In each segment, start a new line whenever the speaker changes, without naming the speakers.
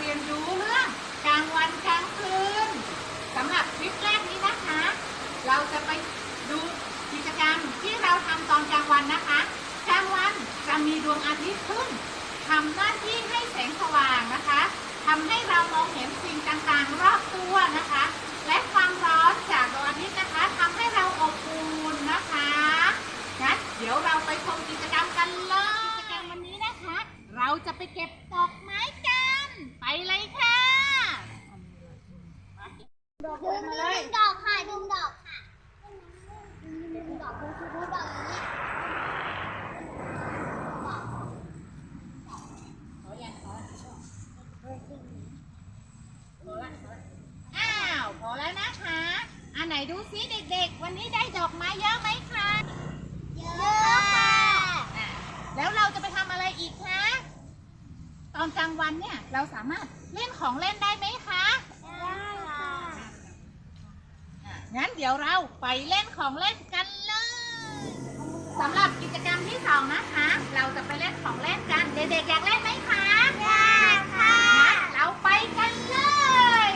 เรียนรู้เรื่องกลางวันกลางคืนสำหรับคลิปแรกนี้นะคะ เราจะไปดูกิจกรรมที่เราทำตอนกลางวันนะคะ กลางวันจะมีดวงอาทิตย์ขึ้นทำหน้าที่ให้แสงสว่างนะคะทำให้เรามองเห็นสิ่งต่างๆรอบตัวนะคะ และความร้อนจากดวงอาทิตย์นะคะทำให้เราอบอุ่นนะคะงั้นเดี๋ยวเราไปชมกิจกรรมกันเลยกิจกรรมวันนี้นะคะ เราจะไปเก็บ ดึงดึง
ดอกค่ะดึงดอกค่ะดึงดอกดูดูดูดอกนี้
อ้าวพอแล้วนะคะ อันไหนดูซิเด็กๆ วันนี้ได้ดอกไม้เยอะไหมคะ
เยอะค่ะ
แล้วเราจะไปทำอะไรอีกคะ ตอนกลางวันเนี่ยเราสามารถเล่นของเล่นได้ไหมคะ อะ งั้นเดี๋ยวเราไปเล่นของเล่นกันเลยสำหรับกิจกรรมที่สองนะคะ เราจะไปเล่นของเล่นกัน เด็กๆอยากเล่นไหมคะ
อยากค่ะงั้น
เราไปกันเลย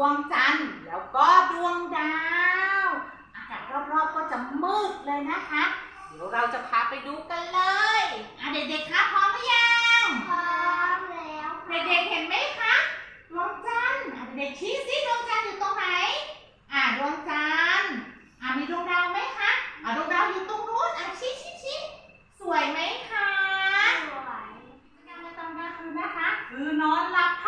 วงจันทร์แล้วก็ดวงดาว อากาศรอบๆก็จะมืดเลยนะคะ เดี๋ยวเราจะพาไปดูกันเลยเด็กๆคะพร้อมหรือยังพ
ร้อมแล้วเด็ก
ๆเห็นไหมคะดวงจันทร์เด็กๆชี้สิดวงจันทร์อยู่ตรงไหนอ่าดวงจันทร์อะมีดวงดาวไหมคะอ่าดวงดาวอยู่ตรงนู้นอะชี้ชี้ชี้สวยไหมคะ
สวย
การมาตอนกลางคืนนะคะ คือนอนหลับค่ะ